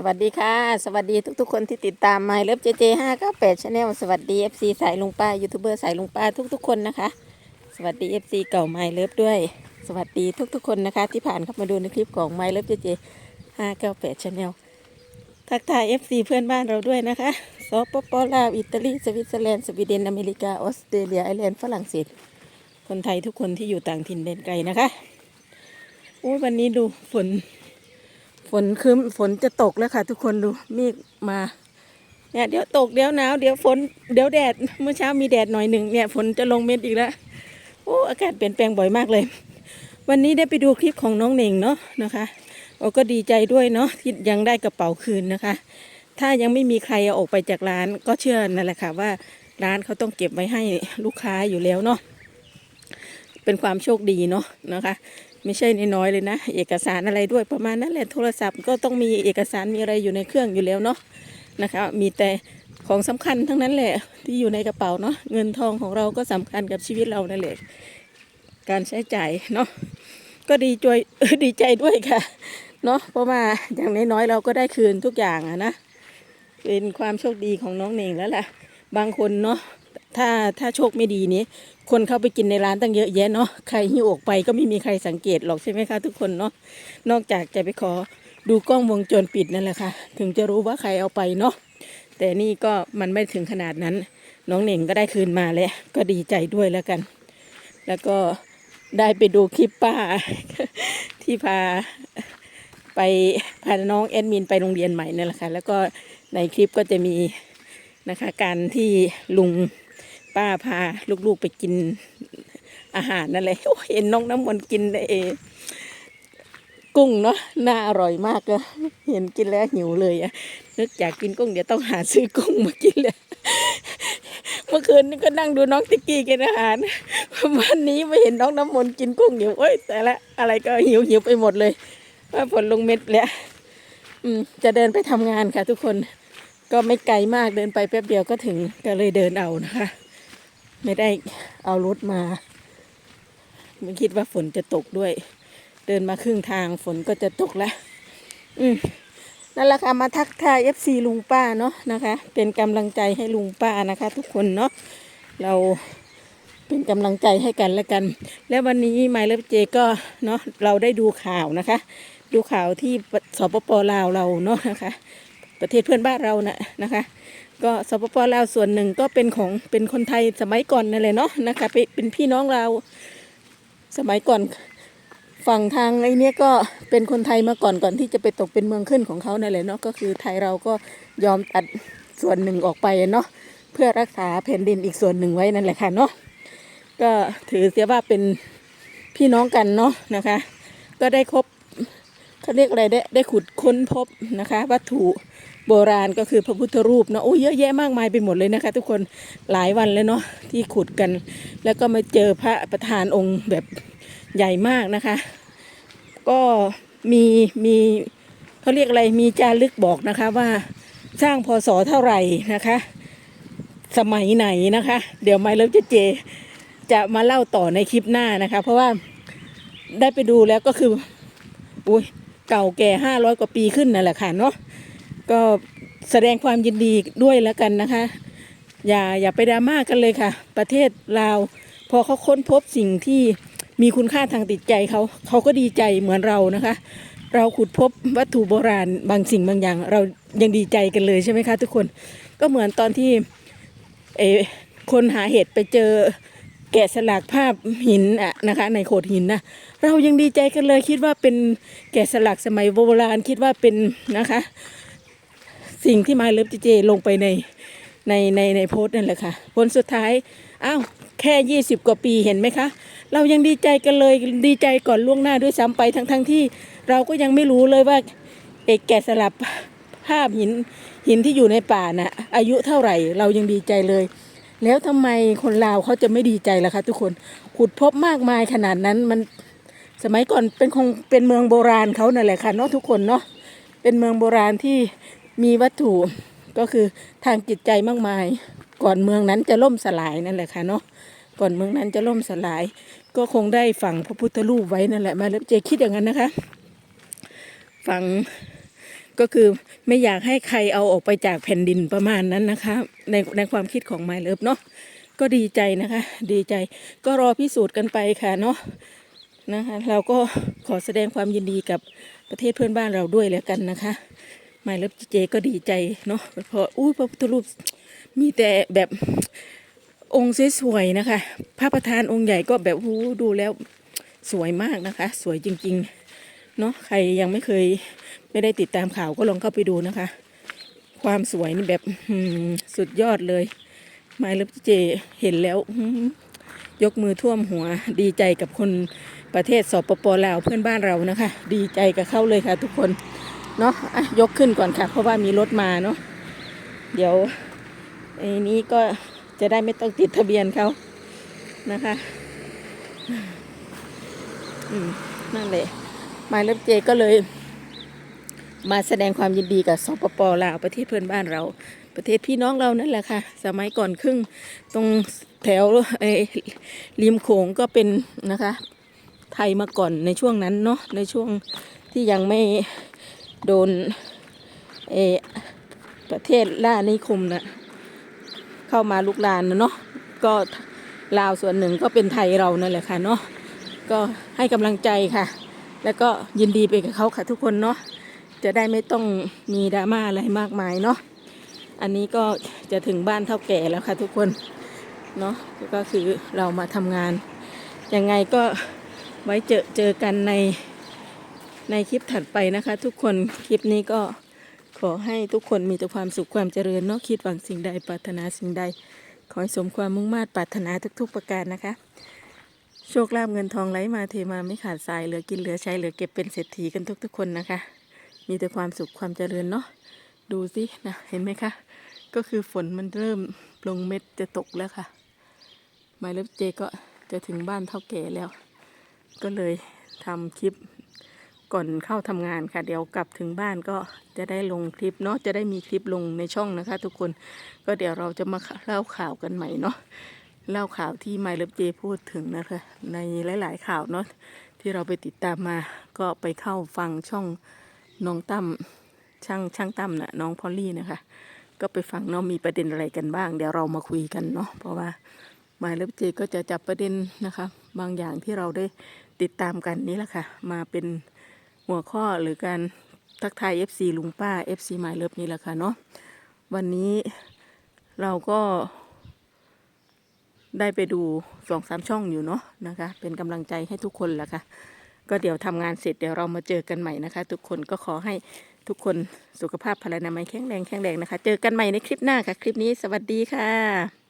สวัสดีค่ะ สวัสดีทุกๆ คนที่ติดตาม My Love JJ 598 Channel สวัสดี FC สายลุงป้ายูทูบเบอร์สายลุงป้าทุกๆ คนนะคะ สวัสดี FC เก่า My Love ด้วย สวัสดีทุกๆ คนนะคะ ที่ผ่านเข้ามาดูในคลิปของ My Love JJ 598 Channel ทักทาย FC เพื่อนบ้านเราด้วยนะคะสปปลาวอิตาลีสวิตเซอร์แลนด์สวีเดนอเมริกาออสเตรเลียไอร์แลนด์ฝรั่งเศสคนไทยทุกคนที่อยู่ต่างถิ่นแดนไกลนะคะโอ้ยวันนี้ดูฝน ฝนคืมฝนจะตกแล้วค่ะ ทุกคนดูเมฆมาเนี่ยเดี๋ยวตกเดี๋ยวหนาวเดี๋ยวฝนเดี๋ยวแดดเมื่อเช้ามีแดดหน่อยหนึ่งเนี่ยฝนจะลงเม็ดอีกแล้วโอ้อากาศเปลี่ยนแปลงบ่อยมากเลย วันนี้ได้ไปดูคลิปของน้องเหน่งเนาะนะคะโอ้ก็ดีใจด้วยเนาะที่ยังได้กระเป๋าคืนนะคะ ถ้ายังไม่มีใครเอาออกไปจากร้านก็เชื่อนั่นแหละค่ะว่าร้านเขาต้องเก็บไว้ให้ลูกค้าอยู่แล้วเนาะเป็นความโชคดีเนาะนะคะ ไม่ใช่นน้อยเลยนะ เอกสารอะไรด้วยประมาณนั้นแหละโทรศัพท์ก็ต้องมีเอกสารมีอะไรอยู่ในเครื่องอยู่แล้วเนาะนะคะ มีแต่ของสำคัญทั้งนั้นแหละที่อยู่ในกระเป๋าเนาะเงินทองของเราก็สำคัญกับชีวิตเรานั่นแหละการใช้จ่ายเนาะก็ดีจวยดีใจด้วยค่ะเนาะเพราะว่าอย่างน้อยๆเราก็ได้คืนทุกอย่างอะนะเป็นความโชคดีของน้องเน่งแล้วล่ะ บางคนเนาะ ถ้าถ้าโชคไม่ดีนี้ คนเข้าไปกินในร้านตั้งเยอะแยะเนาะใครหิ้วออกไปก็ไม่มีใครสังเกตหรอกใช่ไหมคะทุกคนเนาะนอกจากจะไปขอดูกล้องวงจรปิดนั่นแหละค่ะ ถึงจะรู้ว่าใครเอาไปเนาะแต่นี่ก็มันไม่ถึงขนาดนั้น น้องเหน่งก็ได้คืนมาแล้ว ก็ดีใจด้วยแล้วกัน แล้วก็ได้ไปดูคลิปป้า ที่พาไปพาน้องแอดมินไปโรงเรียนใหม่นั่นแหละค่ะแล้วก็ในคลิปก็จะมีนะคะการที่ลุง ป้าพาลูกๆไปกินอาหารนั่นแหละเห็นน้องน้ำมนต์กินเอกุ้งเนาะน่าอร่อยมากเลยเห็นกินแล้วหิวเลยอะนึกอยากกินกุ้งเดี๋ยวต้องหาซื้อกุ้งมากินเลยเมื่อคืนนี่ก็นั่งดูน้องติ๊กกี้กินอาหารวันนี้ไม่เห็นน้องน้ำมนต์กินกุ้งอยู่โอ้ยแต่ละอะไรก็หิวหิวไปหมดเลยว่าผลลงเม็ดแล้วจะเดินไปทำงานค่ะทุกคน ก็ไม่ไกลมากเดินไปแป๊บเดียวก็ถึงก็เลยเดินเอานะคะ ไม่ได้เอารถมาไม่คิดว่าฝนจะตกด้วย เดินมาครึ่งทางฝนก็จะตกแล้ว อืมนั่นแหละค่ะมาทักทาย FC ลุงป้าเนาะนะคะ เป็นกำลังใจให้ลุงป้านะคะ ทุกคนเนาะเราเป็นกำลังใจให้กันและกัน และวันนี้ไมล์เลฟเจก็เนาะเราได้ดูข่าวนะคะ ดูข่าวที่สปปลาวเราเนาะนะคะ ประเทศเพื่อนบ้านเรานะนะคะ ก็สปปลาวส่วนหนึ่งก็เป็นของเป็นคนไทยสมัยก่อนนั่นแหละเนาะนะคะเป็นพี่น้องเราสมัยก่อนฝั่งทางไอ้เนี้ยก็เป็นคนไทยมาก่อนก่อนที่จะไปตกเป็นเมืองขึ้นของเขานั่นแหละเนาะก็คือไทยเราก็ยอมตัดส่วนหนึ่งออกไปเนาะเพื่อรักษาแผ่นดินอีกส่วนหนึ่งไว้นั่นแหละค่ะเนาะก็ถือเสียว่าเป็นพี่น้องกันเนาะนะคะ ก็ได้ครบเขาเรียกอะไรได้ได้ขุดค้นพบนะคะ วัตถุ โบราณก็คือพระพุทธรูปเนาะโอ้ยเยอะแยะมากมายไปหมดเลยนะคะ ทุกคนหลายวันแล้วเนาะที่ขุดกัน แล้วก็มาเจอพระประธานองค์แบบใหญ่มากนะคะ ก็มีมีเขาเรียกอะไรมีจารึกบอกนะคะว่าสร้างพศเท่าไหร่นะคะ สมัยไหนนะคะ เดี๋ยวไม่เลิฟจะเจ จะมาเล่าต่อในคลิปหน้านะคะ เพราะว่าได้ไปดูแล้วก็คืออุ้ยเก่าแก่ห้าร้อยกว่าปีขึ้นนั่นแหละค่ะเนาะ ก็แสดงความยินดีด้วยแล้วกันนะคะ อย่าอย่าไปดราม่ากันเลยค่ะ ประเทศลาว พอเขาค้นพบสิ่งที่มีคุณค่าทางติดใจเขาเขาก็ดีใจเหมือนเรานะคะ เราขุดพบวัตถุโบราณบางสิ่งบางอย่าง เรายังดีใจกันเลยใช่ไหมคะ ทุกคนก็เหมือนตอนที่เออคนหาเห็ดไปเจอแกะสลักภาพหินอะนะคะ ในโขดหินนะเรายังดีใจกันเลยคิดว่าเป็นแกะสลักสมัยโบราณคิดว่าเป็นนะคะ สิ่งที่มาเลิฟเจเจลงไปในในในในโพสต์นั่นแหละค่ะ ผลสุดท้ายอ้าวแค่ยี่สิบกว่าปีเห็นไหมคะ เรายังดีใจกันเลยดีใจก่อนล่วงหน้าด้วยซ้ำไปทั้งทั้งที่เราก็ยังไม่รู้เลยว่าเอกแกะสลักภาพหินหินที่อยู่ในป่าน่ะอายุเท่าไหร่เรายังดีใจเลย แล้วทำไมคนลาวเขาจะไม่ดีใจล่ะคะทุกคนขุดพบมากมายขนาดนั้นมันสมัยก่อนเป็นคงเป็นเมืองโบราณเขานั่นแหละค่ะเนาะทุกคนเนาะเป็นเมืองโบราณที่ มีวัตถุก็คือทางจิตใจมากมาย ก่อนเมืองนั้นจะล่มสลายนั่นแหละค่ะเนาะก่อนเมืองนั้นจะล่มสลาย ก็คงได้ฝังพระพุทธรูปไว้นั่นแหละมาแล้วเจคิดอย่างนั้นนะคะฝังก็คือไม่อยากให้ใครเอาออกไปจากแผ่นดินประมาณนั้นนะคะ ในในความคิดของไมเลิฟเนาะก็ดีใจนะคะ ดีใจก็รอพิสูจน์กันไปค่ะเนาะนะคะ เราก็ขอแสดงความยินดีกับประเทศเพื่อนบ้านเราด้วยแล้วกันนะคะ ไม่เลิฟเจก็ดีใจเนาะเพราะอุ้ยพระพุทธรูปมีแต่แบบองค์สวยๆนะคะ พระประธานองค์ใหญ่ก็แบบหูดูแล้วสวยมากนะคะ สวยจริงๆเนาะใครยังไม่เคยไม่ได้ติดตามข่าวก็ลองเข้าไปดูนะคะ ความสวยนี่แบบสุดยอดเลยไมเลิฟเจเห็นแล้วยกมือท่วมหัวดีใจกับคนประเทศสปปลาวเพื่อนบ้านเรานะคะ ดีใจกับเขาเลยค่ะทุกคน เนาะะยกขึ้นก่อนค่ะ เพราะว่ามีรถมาเนาะเดี๋ยวไอ้นี้ก็จะได้ไม่ต้องติดทะเบียนเขานะคะอืมนั่นแหละมายเลขเจก็เลย มาแสดงความยินดีกับสปปลาวประเทศเพื่อนบ้านเรา ประเทศพี่น้องเรานั่นแหละค่ะ สมัยก่อนครึ่งตรงแถวไอ้ริมโขงก็เป็นนะคะ ไทยมาก่อนในช่วงนั้นเนาะในช่วงที่ยังไม่ โดนเอประเทศล่านิคมนะเข้ามาลุกลานนะเนาะก็ลาวส่วนหนึ่งก็เป็นไทยเรานั่นแหละค่ะเนาะก็ให้กำลังใจค่ะ แล้วก็ยินดีไปกับเขาค่ะทุกคนเนาะจะได้ไม่ต้องมีดราม่าอะไรมากมายเนาะอันนี้ก็จะถึงบ้านเท่าแก่แล้วค่ะทุกคนเนาะก็คือเรามาทำงานยังไงก็ไว้เจอเจอกันใน ในคลิปถัดไปนะคะ ทุกคนคลิปนี้ก็ขอให้ทุกคนมีแต่ความสุขความเจริญเนาะคิดหวังสิ่งใดปรารถนาสิ่งใด ขอให้สมความมุ่งมา่ปรารถนาทุกๆประการนะคะ โชคลาภเงินทองไหลมาเทมาไม่ขาดสายเหลือกินเหลือใช้เหลือเก็บเป็นเศรษฐีกันทุก ๆ คนนะคะ มีแต่ความสุขความเจริญเนาะดูสินะเห็นไหมคะ ก็คือฝนมันเริ่มลงเม็ดจะตกแล้วค่ะหมายเลขเจก็จะถึงบ้านเท่าแก่แล้ว ก็เลยทำคลิป ก่อนเข้าทำงานค่ะ เดี๋ยวกลับถึงบ้านก็จะได้ลงคลิปเนาะจะได้มีคลิปลงในช่องนะคะ ทุกคนก็เดี๋ยวเราจะมาเล่าข่าวกันใหม่เนาะเล่าข่าวที่ไมเลิฟเจพูดถึงนะคะในหลาย ๆ ข่าวเนาะที่เราไปติดตามมาก็ไปเข้าฟังช่องน้องตั้มช่างช่างตั้มน่ะน้องพอลลี่นะคะ ก็ไปฟังเนาะมีประเด็นอะไรกันบ้าง เดี๋ยวเรามาคุยกันเนาะเพราะว่าหมายเลขเจก็จะจับประเด็นนะคะ บางอย่างที่เราได้ติดตามกันนี่แหละค่ะ มาเป็น หัวข้อหรือการทักทาย FC ลุงป้า FC หมายเลิฟนี่แหละค่ะเนาะวันนี้เราก็ได้ไปดูสองสามช่องอยู่เนาะนะคะ เป็นกำลังใจให้ทุกคนแหละค่ะ ก็เดี๋ยวทำงานเสร็จเดี๋ยวเรามาเจอกันใหม่นะคะ ทุกคนก็ขอให้ทุกคนสุขภาพพลานามัยแข็งแรงแข็งแรงนะคะ เจอกันใหม่ในคลิปหน้าค่ะ คลิปนี้สวัสดีค่ะ